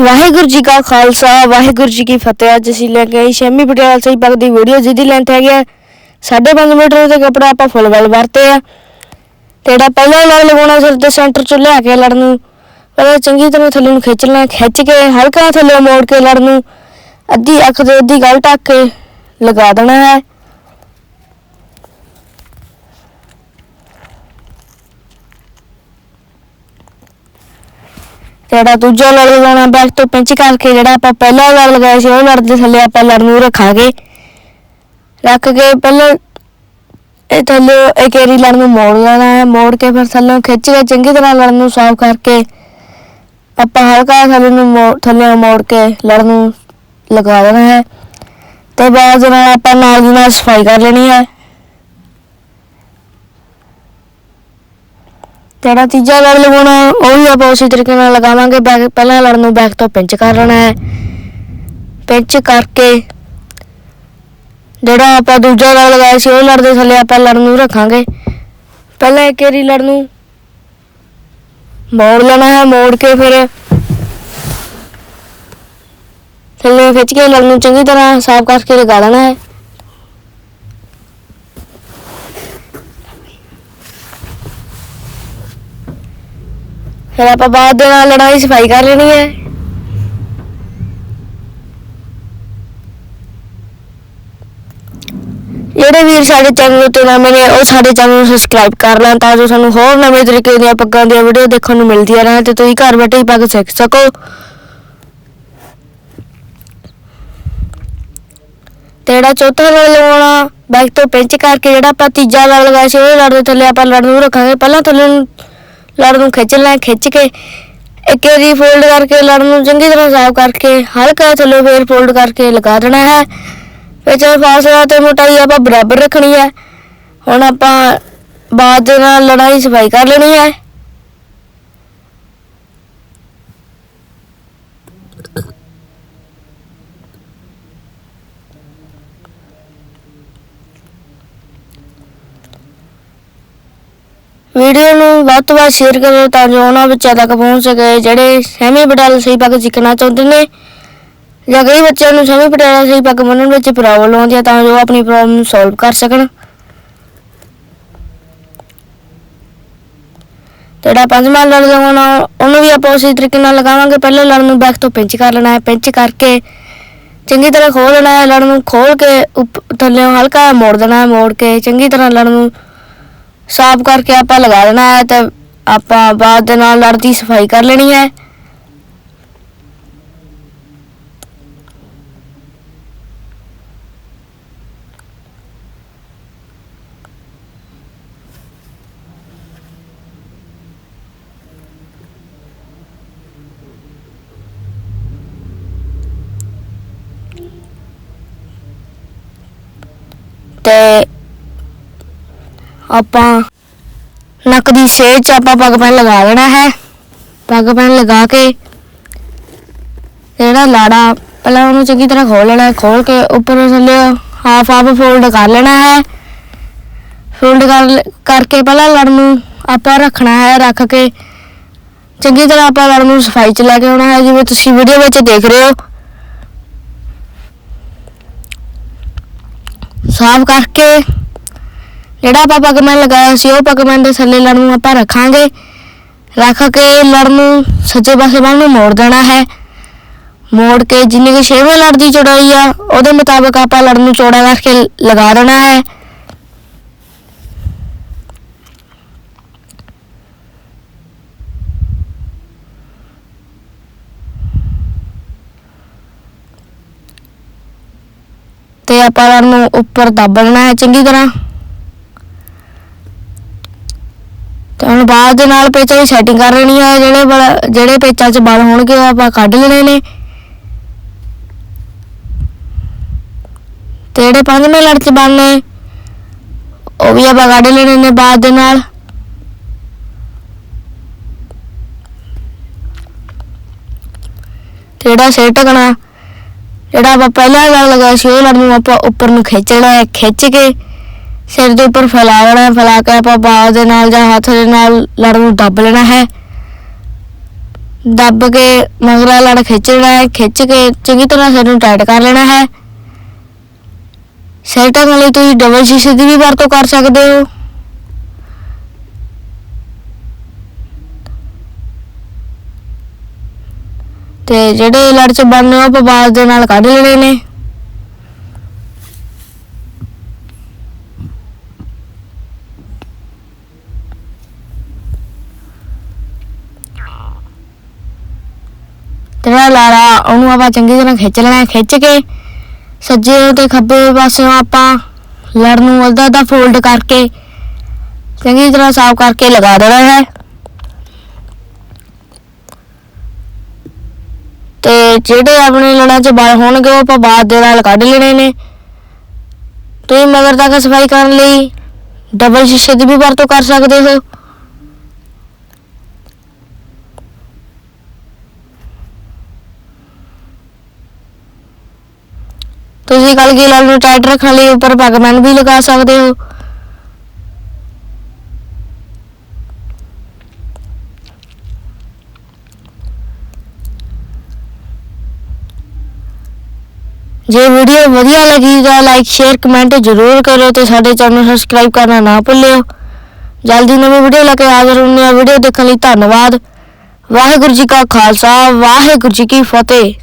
ਵਾਹਿਗੁਰੂ ਜੀ ਕਾ ਖਾਲਸਾ, ਵਾਹਿਗੁਰੂ ਜੀ ਕੀ ਫਤਿਹ। ਅੱਜ ਅਸੀਂ ਲੈ ਕੇ ਆਏ ਸ਼ੈਮੀ ਪਟਿਆਲਾ ਸਹੀ ਪੱਗ ਦੀ ਵੀਡੀਓ ਜਿਹਦੀ ਲੈਂਥ ਹੈਗੀ ਹੈ 5.5 ਮੀਟਰ ਤੇ ਕੱਪੜਾ ਆਪਾਂ ਫੁੱਲ ਵੈਲ ਵਰਤੇ ਆ। ਤੇ ਪਹਿਲਾਂ ਪਹਿਲਾ ਲੜ ਲਗਾਉਣਾ ਸਿਰ ਦੇ ਸੈਂਟਰ ਚੋਂ ਲਿਆ ਕੇ ਲੜ ਨੂੰ। ਪਹਿਲਾਂ ਚੰਗੀ ਤਰ੍ਹਾਂ ਥੱਲੇ ਨੂੰ ਖਿੱਚ ਲੈਣਾ, ਖਿੱਚ ਕੇ ਹਲਕਾ ਥੱਲੇ ਮੋੜ ਕੇ ਲੜ ਨੂੰ। ਅੱਧੀ ਅੱਖ ਤੇ ਅੱਧੀ ਗੱਲ ਢੱਕ ਕੇ ਲਗਾ ਦੇਣਾ ਹੈ। ਜਿਹੜਾ ਦੂਜਾ ਲੜ ਲਗਾਉਣਾ ਬੈਕ ਤੋਂ ਪਿੰਚ ਕਰਕੇ ਜਿਹੜਾ ਆਪਾਂ ਪਹਿਲਾ ਲੜ ਲਗਾਇਆ ਸੀ, ਉਹ ਲੜ ਦੇ ਥੱਲੇ ਆਪਾਂ ਲੜ ਨੂੰ ਰੱਖਾਂਗੇ। ਰੱਖ ਕੇ ਪਹਿਲਾਂ ਇਹ ਥੱਲੇ ਇੱਕ ਏਰੀ ਲੜ ਨੂੰ ਮੋੜ ਲੈਣਾ ਹੈ, ਮੋੜ ਕੇ ਫਿਰ ਥੱਲੇ ਖਿੱਚ ਕੇ ਚੰਗੀ ਤਰ੍ਹਾਂ ਲੜ ਨੂੰ ਸਾਫ਼ ਕਰਕੇ ਆਪਾਂ ਹਲਕਾ ਥੱਲੇ ਨੂੰ ਮੋੜ ਥੱਲੇ ਮੋੜ ਕੇ ਲੜ ਨੂੰ ਲਗਾ ਦੇਣਾ ਹੈ। ਤੇ ਬਾਅਦ ਨਾਲ ਆਪਾਂ ਨਾਲ ਦੀ ਨਾਲ ਸਫ਼ਾਈ ਕਰ ਲੈਣੀ ਹੈ। ਜਿਹੜਾ ਤੀਜਾ ਲੜ ਲਗਾਉਣਾ ਉਹ ਵੀ ਆਪਾਂ ਉਸੇ ਤਰੀਕੇ ਨਾਲ ਲਗਾਵਾਂਗੇ ਬੈਕ ਪਹਿਲਾਂ ਲੜ ਨੂੰ ਬੈਕ ਤੋਂ ਪਿੰਚ ਕਰ ਲੈਣਾ ਹੈ। ਪਿੰਚ ਕਰਕੇ ਜਿਹੜਾ ਆਪਾਂ ਦੂਜਾ ਲੜ ਲਗਾਇਆ ਸੀ, ਉਹ ਲੜ ਦੇ ਥੱਲੇ ਆਪਾਂ ਲੜ ਨੂੰ ਰੱਖਾਂਗੇ। ਪਹਿਲਾਂ ਇੱਕ ਏਰੀ ਲੜ ਨੂੰ ਮੋੜ ਲੈਣਾ ਹੈ, ਮੋੜ ਕੇ ਫਿਰ ਥੱਲੇ ਖਿੱਚ ਕੇ ਲੜ ਨੂੰ ਚੰਗੀ ਤਰ੍ਹਾਂ ਸਾਫ਼ ਕਰਕੇ ਲਗਾ ਲੈਣਾ ਹੈ। ਫਿਰ ਆਪਾਂ ਬਾਅਦ ਦੇ ਨਾਲ ਲੜਾਈ ਸਫ਼ਾਈ ਕਰ ਲੈਣੀ ਹੈ। ਜਿਹੜੇ ਵੀਰ ਸਾਡੇ ਚੈਨਲ ਉੱਤੇ ਨਵੇਂ ਨੇ, ਉਹ ਸਾਡੇ ਚੈਨਲ ਨੂੰ ਸਬਸਕ੍ਰਾਈਬ ਕਰ ਲੈਣ ਤਾਂ ਜੋ ਸਾਨੂੰ ਹੋਰ ਨਵੇਂ ਤਰੀਕੇ ਦੀਆਂ ਪੱਗਾਂ ਦੀਆਂ ਵੀਡੀਓ ਦੇਖਣ ਨੂੰ ਮਿਲਦੀਆਂ ਰਹਿਣ ਤੇ ਤੁਸੀਂ ਘਰ ਬੈਠੇ ਹੀ ਪੱਗ ਸਿੱਖ ਸਕੋ। ਤੇ ਜਿਹੜਾ ਚੌਥਾ ਲੜ ਲਗਾਉਣਾ ਬੈਕ ਤੋਂ ਪਿੰਚ ਕਰਕੇ ਜਿਹੜਾ ਆਪਾਂ ਤੀਜਾ ਲੜ ਲਗਾਇਆ ਸੀ, ਉਹ ਲੜ ਦੇ ਥੱਲੇ ਆਪਾਂ ਲੜ ਨੂੰ ਰੱਖਾਂਗੇ। ਪਹਿਲਾਂ ਥੱਲੇ ਨੂੰ ਲੜ ਨੂੰ ਖਿੱਚ ਲੈ, ਖਿੱਚ ਕੇ ਇੱਕ ਵਾਰੀ ਫੋਲਡ ਕਰਕੇ ਲੜ ਨੂੰ ਚੰਗੀ ਤਰ੍ਹਾਂ ਸਾਫ਼ ਕਰਕੇ ਹਲਕਾ ਥੱਲੇ ਫੇਰ ਫੋਲਡ ਕਰਕੇ ਲਗਾ ਦੇਣਾ ਹੈ। ਵਿੱਚ ਫਾਸਲਾ ਤੇ ਮੋਟਾਈ ਆਪਾਂ ਬਰਾਬਰ ਰੱਖਣੀ ਹੈ। ਹੁਣ ਆਪਾਂ ਬਾਅਦ ਦੇ ਨਾਲ ਲੜਾਈ ਸਫ਼ਾਈ ਕਰ ਲੈਣੀ ਹੈ। ਵੀਡੀਓ ਨੂੰ ਵੱਧ ਤੋਂ ਵੱਧ ਸ਼ੇਅਰ ਕਰੋ ਤਾਂ ਜੋ ਉਹਨਾਂ ਬੱਚਿਆਂ ਤੱਕ ਪਹੁੰਚ ਸਕੇ, ਜਿਹੜੇ ਸੈਮੀ ਪਟਿਆਲਾ ਸਹੀ ਪੱਗ ਸਿੱਖਣਾ ਚਾਹੁੰਦੇ ਨੇ ਜਾਂ ਕਈ ਬੱਚਿਆਂ ਨੂੰ ਸੈਮੀ ਪਟਿਆਲਾ ਸਹੀ ਪੱਗ ਬੰਨਣ ਵਿੱਚ ਪ੍ਰੋਬਲਮ ਆਉਂਦੀ ਹੈ ਤਾਂ ਜੋ ਆਪਣੀ ਪ੍ਰੋਬਲਮ ਨੂੰ ਸੋਲਵ ਕਰ ਸਕਣ। ਜਿਹੜਾ ਪੰਜਵਾਂ ਲੜ ਲਗਾਉਣਾ ਉਹਨੂੰ ਵੀ ਆਪਾਂ ਉਸੇ ਤਰੀਕੇ ਨਾਲ ਲਗਾਵਾਂਗੇ। ਪਹਿਲੇ ਲੜ ਨੂੰ ਬੈਕ ਤੋਂ ਪਿੰਚ ਕਰ ਲੈਣਾ ਹੈ ਪਿੰਚ ਕਰਕੇ ਚੰਗੀ ਤਰ੍ਹਾਂ ਖੋਲ ਲੈਣਾ ਹੈ। ਲੜ ਨੂੰ ਖੋਲ ਕੇ ਥੱਲੇ ਹਲਕਾ ਮੋੜ ਦੇਣਾ ਹੈ, ਮੋੜ ਕੇ ਚੰਗੀ ਤਰ੍ਹਾਂ ਲੜ ਨੂੰ ਸਾਫ਼ ਕਰਕੇ ਆਪਾਂ ਲਗਾ ਦੇਣਾ ਹੈ ਤੇ ਆਪਾਂ ਬਾਅਦ ਦੇ ਨਾਲ ਲੜ ਦੀ ਸਫ਼ਾਈ ਕਰ ਲੈਣੀ ਹੈ। ਤੇ ਆਪਾਂ ਨੱਕ ਦੀ ਸੇਜ 'ਚ ਆਪਾਂ ਪੱਗ ਪੈਨ ਲਗਾ ਦੇਣਾ ਹੈ। ਪੱਗ ਪੈਨ ਲਗਾ ਕੇ ਜਿਹੜਾ ਲਾੜਾ ਪਹਿਲਾਂ ਉਹਨੂੰ ਚੰਗੀ ਤਰ੍ਹਾਂ ਖੋਲ ਲੈਣਾ ਹੈ। ਖੋਲ ਕੇ ਉੱਪਰ ਥੱਲੇ ਹਾਫ ਹਾਫ ਫੋਲਡ ਕਰ ਲੈਣਾ ਹੈ। ਫੋਲਡ ਕਰਕੇ ਪਹਿਲਾਂ ਲੜ ਨੂੰ ਆਪਾਂ ਰੱਖਣਾ ਹੈ। ਰੱਖ ਕੇ ਚੰਗੀ ਤਰ੍ਹਾਂ ਆਪਾਂ ਲੜ ਨੂੰ ਸਫ਼ਾਈ 'ਚ ਲੈ ਕੇ ਆਉਣਾ ਹੈ। ਜਿਵੇਂ ਤੁਸੀਂ ਵੀਡੀਓ ਵਿੱਚ ਦੇਖ ਰਹੇ ਹੋ। ਸਾਫ਼ ਕਰਕੇ ਜਿਹੜਾ ਆਪਾਂ ਪਗਮੈਨ ਲਗਾਇਆ ਸੀ, ਉਹ ਪਗਮੈਨ ਦੇ ਥੱਲੇ ਲੜ ਨੂੰ ਆਪਾਂ ਰੱਖਾਂਗੇ। ਰੱਖ ਕੇ ਲੜ ਨੂੰ ਸੱਜੇ ਪਾਸੇ ਵੱਲ ਨੂੰ ਮੋੜ ਦੇਣਾ ਹੈ। ਮੋੜ ਕੇ ਜਿੰਨੀ ਕਿ ਛੇਵੇਂ ਲੜ ਦੀ ਚੌੜਾਈ ਆ, ਉਹਦੇ ਮੁਤਾਬਕ ਆਪਾਂ ਲੜ ਨੂੰ ਚੌੜਾ ਕਰਕੇ ਲਗਾ ਦੇਣਾ ਹੈ। ਤੇ ਆਪਾਂ ਲੜ ਨੂੰ ਉੱਪਰ ਦੱਬ ਲੈਣਾ ਹੈ ਚੰਗੀ ਤਰ੍ਹਾਂ। ਤੇ ਹੁਣ ਬਾਅਦ ਦੇ ਨਾਲ ਪੇਚਾਂ ਦੀ ਸੈਟਿੰਗ ਕਰ ਲੈਣੀ ਆ, ਜਿਹੜੇ ਬਲ- ਜਿਹੜੇ ਪੇਚਾਂ 'ਚ ਬਲ ਹੋਣਗੇ ਉਹ ਆਪਾਂ ਕੱਢ ਲੈਣੇ ਨੇ। ਤੇ ਜਿਹੜੇ ਪੰਜਵੇਂ ਲੜ 'ਚ ਬਲ ਨੇ, ਉਹ ਵੀ ਆਪਾਂ ਕੱਢ ਲੈਣੇ ਨੇ ਬਾਅਦ ਦੇ ਨਾਲ। ਤੇ ਜਿਹੜਾ ਸਿਰ ਢਕਣਾ, ਜਿਹੜਾ ਆਪਾਂ ਪਹਿਲਾਂ ਲੜ ਲਗਾਇਆ ਸੀ, ਉਹ ਲੜ ਨੂੰ ਆਪਾਂ ਉੱਪਰ ਨੂੰ ਖਿੱਚਣਾ ਹੈ, ਖਿੱਚ ਕੇ ਸਿਰ ਦੇ ਉੱਪਰ ਫੈਲਾ ਲੈਣਾ ਹੈ ਫੈਲਾ ਕੇ ਆਪਾਂ ਬਾਹਾਂ ਦੇ ਨਾਲ ਜਾਂ ਹੱਥ ਦੇ ਨਾਲ ਲੜ ਨੂੰ ਦੱਬ ਲੈਣਾ ਹੈ। ਦੱਬ ਕੇ ਮਗਰਾ ਲੜ ਖਿੱਚਣਾ ਹੈ, ਖਿੱਚ ਕੇ ਚੰਗੀ ਤਰ੍ਹਾਂ ਸਿਰ ਨੂੰ ਟਾਈਟ ਕਰ ਲੈਣਾ ਹੈ। ਸਿਰ ਢੱਕਣ ਲਈ ਤੁਸੀਂ ਡਬਲ ਸ਼ੀਸ਼ੇ ਦੀ ਵੀ ਵਰਤੋਂ ਕਰ ਸਕਦੇ ਹੋ। ਤੇ ਜਿਹੜੇ ਲੜ ਚ ਬਣਨੇ ਉਹ ਆਪਾਂ ਬਾਜ਼ ਦੇ ਨਾਲ ਕੱਢ ਲੈਣੇ ਨੇ। ਤੇਰਾ ਲਾਰਾ ਉਹਨੂੰ ਆਪਾਂ ਚੰਗੀ ਤਰ੍ਹਾਂ ਖਿੱਚ ਲੈਣਾ, ਖਿੱਚ ਕੇ ਸੱਜੇ ਤੇ ਖੱਬੇ ਪਾਸਿਓਂ ਆਪਾਂ ਲੜ ਨੂੰ ਅੱਧਾ ਅੱਧਾ ਫੋਲਡ ਕਰਕੇ ਚੰਗੀ ਤਰ੍ਹਾਂ ਸਾਫ਼ ਕਰਕੇ ਲਗਾ ਦੇਣਾ ਹੈ। ਤੇ ਜਿਹੜੇ ਆਪਣੇ ਲੜਾਂ 'ਚ ਵਾਲ ਹੋਣਗੇ, ਉਹ ਆਪਾਂ ਬਾਅਦ ਦੇ ਨਾਲ ਕੱਢ ਲੈਣੇ ਨੇ। ਤੁਸੀਂ ਮਗਰ ਤੱਕ ਸਫ਼ਾਈ ਕਰਨ ਲਈ ਡਬਲ ਸ਼ੀਸ਼ੇ ਦੀ ਵੀ ਵਰਤੋਂ ਕਰ ਸਕਦੇ ਹੋ। ਤੁਸੀਂ ਕਲਗੀ ਲਾਲ ਨੂੰ ਟਾਈਟ ਰੱਖਣ ਲਈ ਉੱਪਰ ਪਗਮੈਨ ਵੀ ਲਗਾ ਸਕਦੇ ਹੋ। ਜੇ ਵੀਡੀਓ ਵਧੀਆ ਲੱਗੀ ਤਾਂ ਲਾਈਕ ਸ਼ੇਅਰ ਕਮੈਂਟ ਜ਼ਰੂਰ ਕਰੋ ਤੇ ਸਾਡੇ ਚੈਨਲ ਨੂੰ ਸਬਸਕ੍ਰਾਈਬ ਕਰਨਾ ਨਾ ਭੁੱਲਿਓ। ਜਲਦੀ ਨਵੀਂ ਵੀਡੀਓ ਲੈ ਕੇ ਹਾਜ਼ਰ ਹੁੰਦੇ ਹਾਂ। ਵੀਡੀਓ ਦੇਖਣ ਲਈ ਧੰਨਵਾਦ। ਵਾਹਿਗੁਰੂ ਜੀ ਕਾ ਖਾਲਸਾ, ਵਾਹਿਗੁਰੂ ਜੀ ਕੀ ਫਤਿਹ।